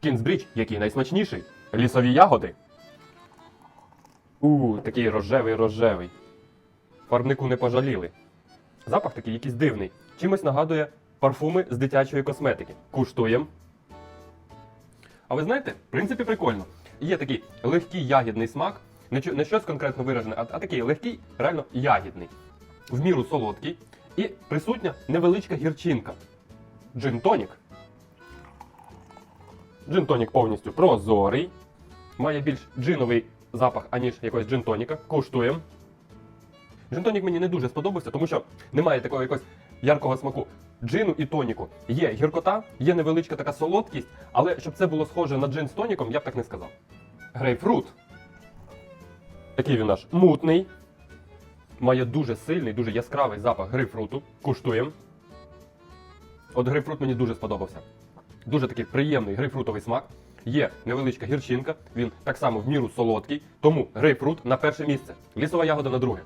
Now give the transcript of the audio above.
Кінзбрідж, який найсмачніший. Лісові ягоди. У, такий рожевий рожевий. Фарбнику не пожаліли. Запах такий якийсь дивний. Чимось нагадує парфуми з дитячої косметики. Куштуємо. А ви знаєте, в принципі, прикольно. Є такий легкий ягідний смак, не, не щось конкретно виражене, а, а такий легкий, реально ягідний. В міру солодкий. І присутня невеличка гірчинка. Джин-тонік. Джин-тонік повністю прозорий. Має більш джиновий запах, аніж якогось джин-тоніка. Куштуємо. Джин-тонік мені не дуже сподобався, тому що немає такого якогось яркого смаку джину і тоніку. Є гіркота, є невеличка така солодкість, але щоб це було схоже на джин з тоніком, я б так не сказав. Грейпфрут. Такий він наш мутний. Має дуже сильний, дуже яскравий запах грейпфруту. Куштуємо. От грейпфрут мені дуже сподобався. Дуже такий приємний грейпфрутовий смак. Є невеличка гірчинка, він так само в міру солодкий, тому грейпфрут на перше місце. Лісова ягода на друге.